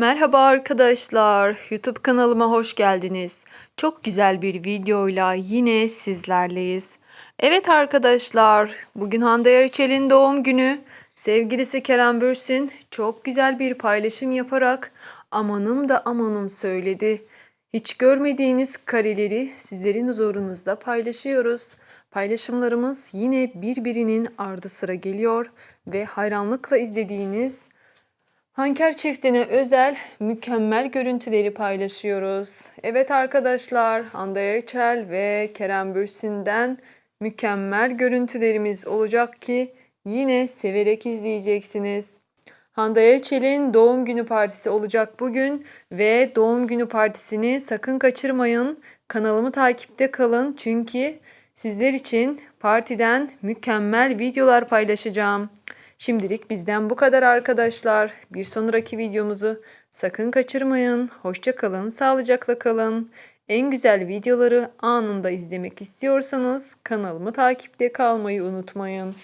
Merhaba arkadaşlar. YouTube kanalıma hoş geldiniz. Çok güzel bir videoyla yine sizlerleyiz. Evet arkadaşlar, bugün Hande Erçel'in doğum günü. Sevgilisi Kerem Bürsin çok güzel bir paylaşım yaparak amanım da amanım söyledi. Hiç görmediğiniz kareleri sizlerin huzurunuzda paylaşıyoruz. Paylaşımlarımız yine birbirinin ardı sıra geliyor ve hayranlıkla izlediğiniz Hanker çiftine özel mükemmel görüntüleri paylaşıyoruz. Evet arkadaşlar, Hande Erçel ve Kerem Bürsin'den mükemmel görüntülerimiz olacak ki yine severek izleyeceksiniz. Hande Erçel'in doğum günü partisi olacak bugün ve doğum günü partisini sakın kaçırmayın. Kanalımı takipte kalın çünkü sizler için partiden mükemmel videolar paylaşacağım. Şimdilik bizden bu kadar arkadaşlar. Bir sonraki videomuzu sakın kaçırmayın. Hoşça kalın, sağlıcakla kalın. En güzel videoları anında izlemek istiyorsanız kanalımı takipte kalmayı unutmayın.